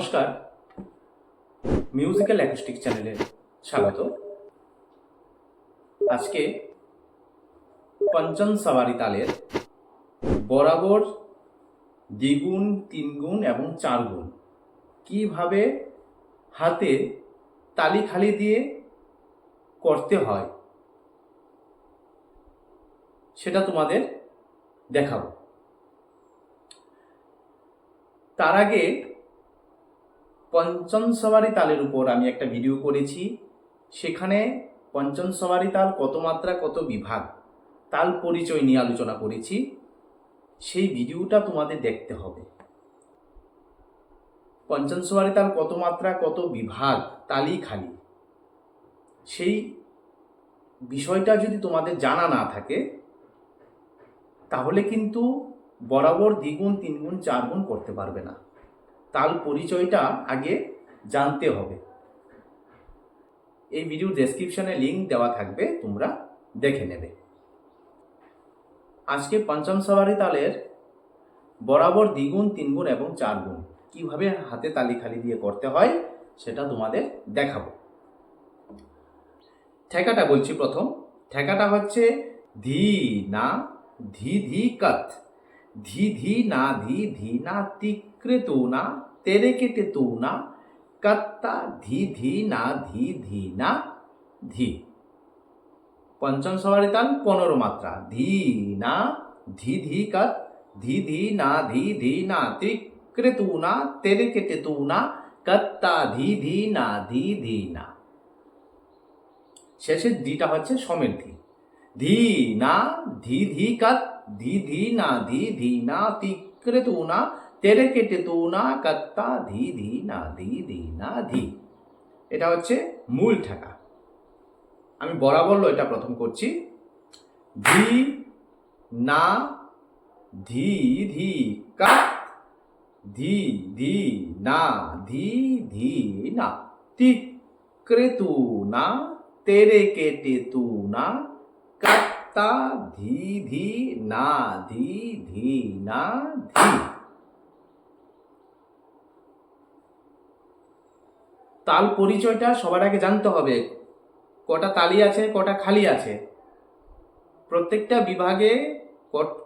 নমস্কার। Musical acoustic চ্যানেলে স্বাগত। আজকে পঞ্চম সাবারি তালের বরাবর দ্বিগুণ, তিনগুণ এবং চারগুণ কীভাবে হাতে তালি খালি দিয়ে করতে হয় সেটা তোমাদের দেখাবো। তার আগে পঞ্চম সবারি তালের উপর আমি একটা ভিডিও করেছি। সেখানে পঞ্চম সবারি তাল কত মাত্রা, কত বিভাগ, তাল পরিচয় নিয়ে আলোচনা করেছি। সেই ভিডিওটা তোমাদের দেখতে হবে। পঞ্চম সবারি তাল কত মাত্রা, কত বিভাগ তালি খালি। সেই বিষয়টা যদি তোমাদের জানা না থাকে, তাহলে কিন্তু বরাবর দ্বিগুণ, তিনগুণ, চারগুণ করতে পারবে না। তাল পরিচয়টা আগে জানতে হবে। এই ভিডিও ডেসক্রিপশনে লিঙ্ক দেওয়া থাকবে, তোমরা দেখে নেবে। আজকে পঞ্চম সবারি তালের বরাবর দ্বিগুণ, তিনগুণ এবং চারগুণ কীভাবে হাতে তালি খালি দিয়ে করতে হয় সেটা তোমাদের দেখাবো। ঠেকাটা বলছি প্রথম। ঠেকাটা হচ্ছে ধি না, ধি ধি কত। ধি ধি না ধি ধি না তিক্রে তু না তেরে কেটে তু না কত্তা ধি ধি না ধি ধি না ধি পঞ্চম সবারি তাল পনেরো মাত্রা ধি না ধি ধি কত ধি ধি না ধি ধি না তিক্রে তু না তেরে কেটে তু না কত্তা ধি ধি না ধি ধি না শেষের দিটা হচ্ছে সমের ধি ধি না ধি ধি কাত ধি না ধি ধি না তিক্রে তু না তেরে কেটে তু না কত্তা ধি ধি না ধি ধি না ধি এটা হচ্ছে মূল ঠেকা। আমি বরাবর এটা প্রথম করছি। ধি না ধি ধি কাত, ধি ধি না ধি ধি না। তিক্রে তু না, তেরে কেটে তু না কত্তা ধি ধি না ধি ধি না ধি। তাল পরিচয়টা সবার আগে জানতে হবে। কটা তালি আছে, কটা খালি আছে। প্রত্যেকটা বিভাগে কট-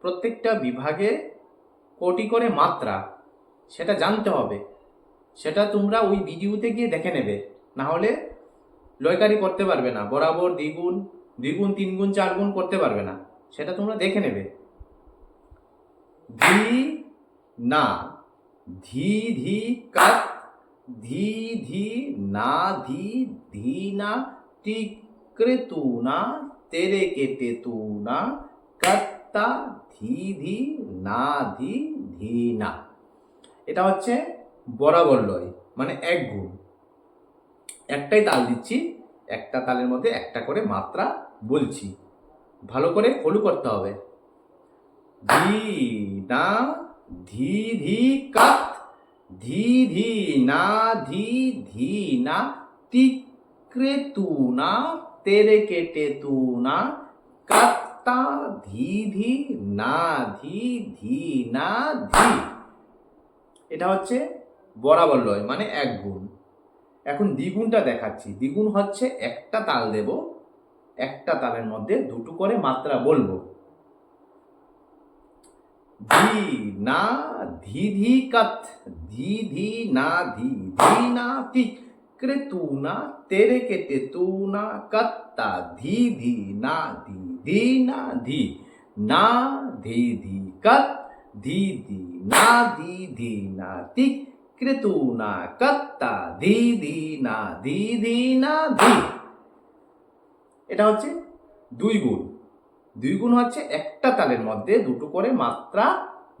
প্রত্যেকটা বিভাগে কোটি করে মাত্রা, সেটা জানতে হবে। সেটা তোমরা ওই ভিডিওতে গিয়ে দেখে নেবে। না হলে লয়কারি করতে পারবে না। বরাবর দ্বিগুণ দ্বিগুণ, তিনগুণ, চারগুণ করতে পারবে না। সেটা তোমরা দেখে নেবে। ধি না, ধি ধি কাত ধি ধি না ধি ধি না টিক্রে তু না, তেরে কেটে তু না, কত্তা ধি ধি না ধি ধি না। এটা হচ্ছে বরাবর লয় মানে এক গুণ একটাই তাল দিচ্ছি। একটা তালের মধ্যে একটা করে মাত্রা বলছি। ভালো করে ফলো করতে হবে। ধি, না, ধি ধি, কাত, ধি ধি, না, ধি ধি, না, তিক্রে তু, না, তেরে কেটে তু, না, কাত্তা, ধি ধি, না, ধি ধি, না, ধি। এটা হচ্ছে বরাবর লয় মানে এক গুণ। এখন দ্বিগুণটা দেখাচ্ছি। দ্বিগুণ হচ্ছে একটা তাল দেব, একটা তালের মধ্যে দুটো করে মাত্রা বলব। ধি না, ধি ধি কত, ধি ধি না, ধি ধি না তি ক্রে তু না, তেরে কেটে তু না কত্তা, ধি ধি না, ধি ধি না ধি না ধি ধি কত, ধি ধি না, ধি ধি না তি ক্রে তু না কত্তা ধি ধি না ধি ধি না ধি এটা হচ্ছে দুই গুণ। দুই গুণ হচ্ছে একটা তালের মধ্যে দুটো করে মাত্রা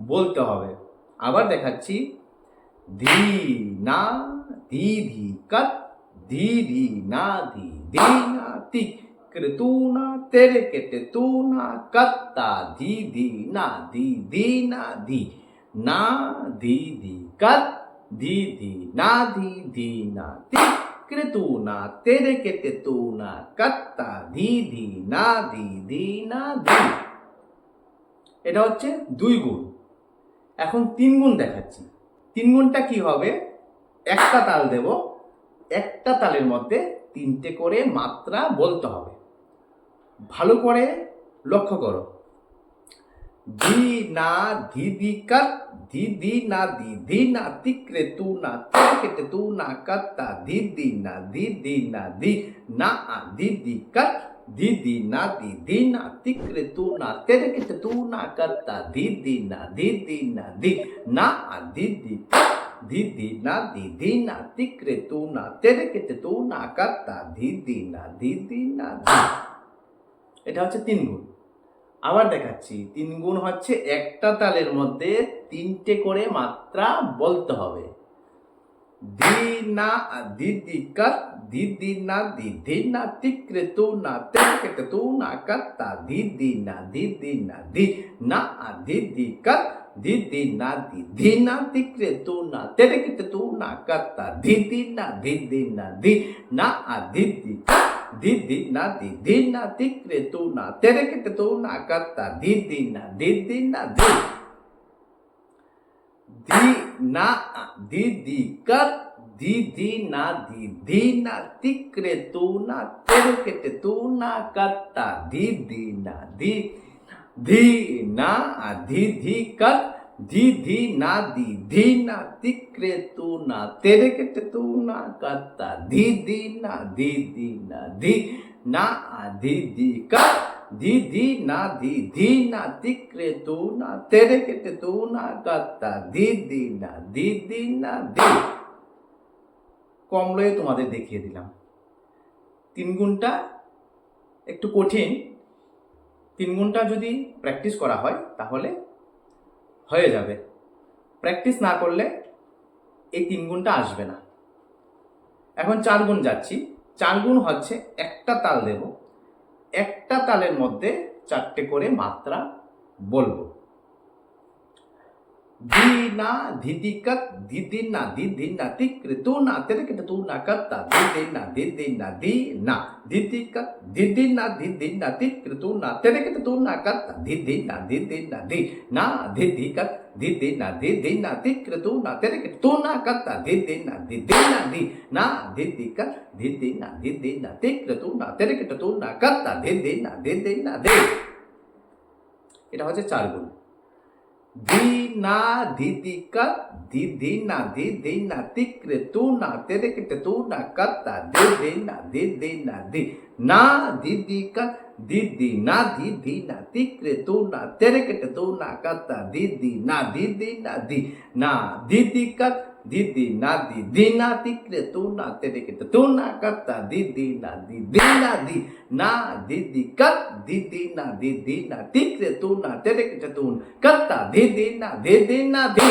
বলতে হবে। আবার দেখাচ্ছি। ধি না ধি ধি কত ধি ধি না ধি ধি না তি। করে তু না তেরে কেটে তু না কত্তা ধি ধি না ধি ধি না ধি না ধি ধি কত ধি না ধি ধি না তি করে তু না তেরে কেটে তু না কত্তা ধি ধি না ধি ধি না ধি এটা হচ্ছে দুই গুণ। এখন তিন গুণ দেখাচ্ছি। তিন গুণটা কি হবে? একটা তাল দেব। একটা তালের মধ্যে তিনটে করে মাত্রা বলতে হবে। ভালো করে লক্ষ্য করো। ধি না ধি দি কাত ধি দি না দি ধি না তিক্রে তু না কেটে তু না কাত্তা ধি দি না ধি দি না ধি না আ ধি দি কাত দি না দি ধি না তিক্রে তু না তেরে কেটে তু না কাত্তা ধি দি না ধি দি না ধি না আ ধি দি কাত ধি দি না দি ধি না তিক্রে তু না তেরে কেটে তু না কাত্তা ধি দি না দি এটা হচ্ছে তিন গুণ। আবার দেখাচ্ছি, তিন গুণ হচ্ছে একটা তালের মধ্যে তিনটে করে মাত্রা বলতে হবে। ধি না দি দি কাত দি দি না দি ধি না তিক্রে তু না তেকে তু না কাত্তা ধি দি না দি দি না ধি না আ দি দি কাত দি না দি না তিক্রে তু না তেকে তু না কাত্তা ধি দি না ধি দি না ধি না আ দি দি কাত दिदि ना दिदि ना दिक्रेतु ना तेरे के तेतु ना करता। दिदि ना दिदि ना दि। दी ना दीदी कर दीदी ना दीदी ना तिक्रे तू ना तेरे के तू ना करता। दीदी ना दी दी ना दीदी कर na ti kre tu na tere ke te tu na katta di di na di di na di na a, di di kat di di na di di na ti kre tu na tere ke te tu na katta di di na di di na di কমলয়ে তোমাদের দেখিয়ে দিলাম তিন গুণটা একটু কঠিন তিন গুণটা যদি প্র্যাকটিস করা হয় তাহলে হয়ে যাবে। প্র্যাকটিস না করলে এই তিন গুণটা আসবে না। এখন চার গুণ যাচ্ছি। চার গুণ হচ্ছে একটা তাল দেব। একটা তালের মধ্যে চারটে করে মাত্রা বলব। ధీనా ధిదిక దిదిన్న దిదిన్న తిక్రితూన తిరకిటూన కత్త దిదిన్న దిదిన్న దీన దిదిక దిదిన్న దిదిన్న తిక్రితూన తిరకిటూన కత్త దిదిన్న దిదిన్న ది నా దిదిక దిదిన్న దిదిన్న తిక్రితూన తిరకిటూన కత్త దిదిన్న దిదిన్న ది నా దిదిక దిదిన్న దిదిన్న తిక్రితూన తిరకిటూన కత్త దిదిన్న దిదిన్న ది এটা হচ্ছে চার গুণ दीना दीदी का दीदी ना दीदी ना तिक्र तू ना तेरे किट तू ना करता दे देना दे देना दे ना दीदी का दीदी ना दीदी ना तिक्र तू ना तेरे किट तू ना करता दीदी ना दीदी ना दी ना दीदी का দিদি না দিদি না দিকরে তু না তেরে কেটে তু না কত্তা দিদি নাদি দিনা দি না দিদি কত দিদি না দিদি না দিকরে তু না তেরে কেটে তু কত্তা দিদি না দিদি না দি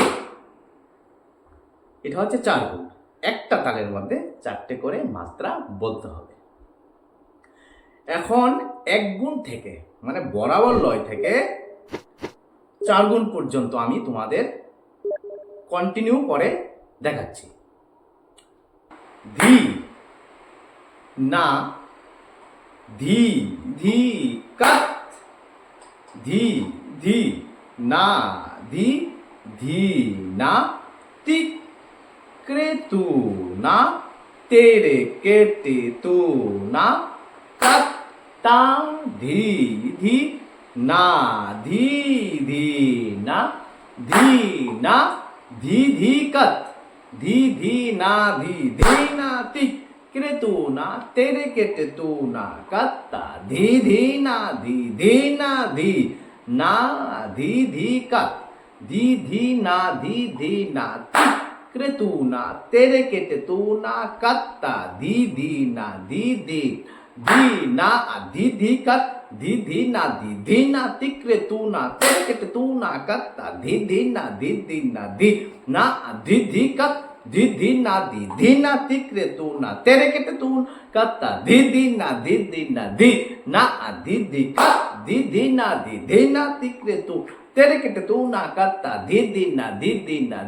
এটা হচ্ছে চার গুণ। একটা তালের মধ্যে চারটে করে মাত্রা বলতে হবে। এখন এক গুণ থেকে মানে বরাবর লয় থেকে চার গুণ পর্যন্ত আমি তোমাদের কন্টিনিউ করে দেখাচ্ছি। ধি, না, ধি ধি, কাত, ধি ধি, না, ধি ধি, না তিক ক্রেতু, না, তেরে, কেটে, তু, না কত্তা ধি ধি, না, ধি ধি, না ধি না, ধি ধি, কত। ধি ধি না ধি ধি না তিক ক্রেতু না তেরে কেটে তু না কত্তা ধি ধি না ধি ধি ধি না ধি ধি কত ধি ধি না ধি ধি না তিক্রে তু না তেরে কেটে তু না কত্তা ধি ধি না ধি ধি না ধি दी ना धी धी कत धी धी ना दी धी ना तिक्र तू ना तिक्र तू ना कत धी धी ना दी दी ना दी ना धी धी कत धी धी ना दी धी ना तिक्र तू ना तेरे किट तू कत धी धी ना दी दी ना दी ना धी धी कत धी धी ना दी धी ना तिक्र तू தெருக்கிட்டு தூணா கத்தா தீதின்னா தீதின்னா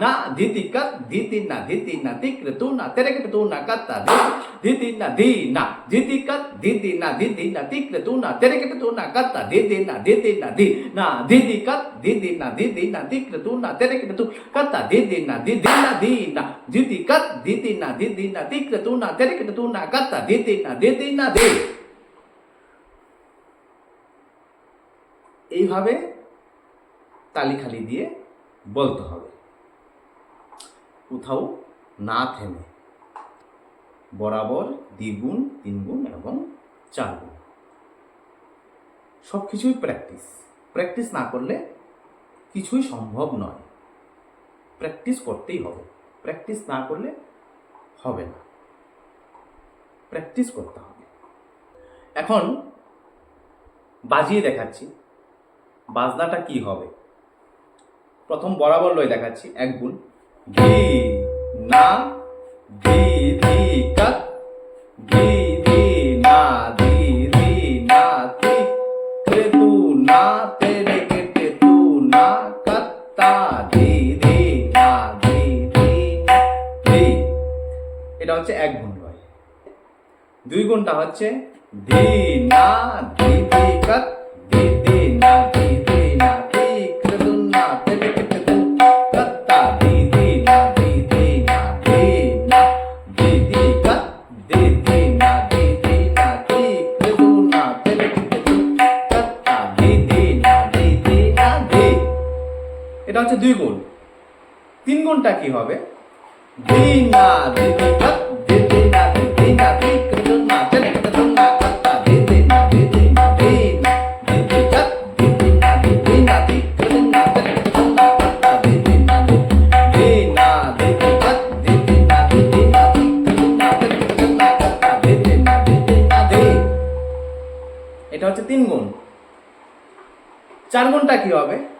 நா திதி கத் தீதின்னா தீதின்னா திக்ரு தூணா தெருக்கிட்டு தூணா கத்தா தி தீதின்னா தீனா திதி கத் தீதின்னா தீதின்னா திக்ரு தூணா தெருக்கிட்டு தூணா கத்தா தீதின்னா தீதின்னா தி நா திதி கத் தீதின்னா தீதின்னா திக்ரு தூணா தெருக்கிட்டு தூ கத்தா தீதின்னா தீதின்னா தீனா திதி கத் தீதின்னா தீதின்னா திக்ரு தூணா தெருக்கிட்டு தூணா கத்தா தீதின்னா தீதின்னா தி এইভাবে তালিখালি দিয়ে বলতে হবে। কোথাও না থেমে। বরাবর দ্বিগুণ, তিনগুণ এবং চারগুণ। সব কিছুই প্র্যাকটিস। প্র্যাকটিস না করলে কিছুই সম্ভব নয়। প্র্যাকটিস করতেই হবে। প্র্যাকটিস না করলে হবে না। প্র্যাকটিস করতে হবে। এখন বাজিয়ে দেখাচ্ছি। বাজনাটা কি হবে? প্রথম বরাবর লয় দেখাচ্ছি, এক গুণ। ধি না ধি ধি কাত ধি ধি না ধি ধি না, তি। রে তু, না তেরে কেটে তু না কত্তা ধি ধি না ধি ধি ধি এটা হচ্ছে এক গুণ লয়। দুই গুণটা হচ্ছে ধি না ধি ধি কাত তেরে কেটে তু না কত্তা ধি ধি না ধি ধি না ধি এটা হচ্ছে তিন গুণ। চার গুণটা কি হবে?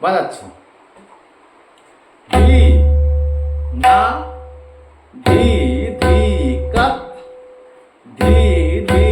বাজাচ্ছি ধি না ধি ধি কাপ ধি ধি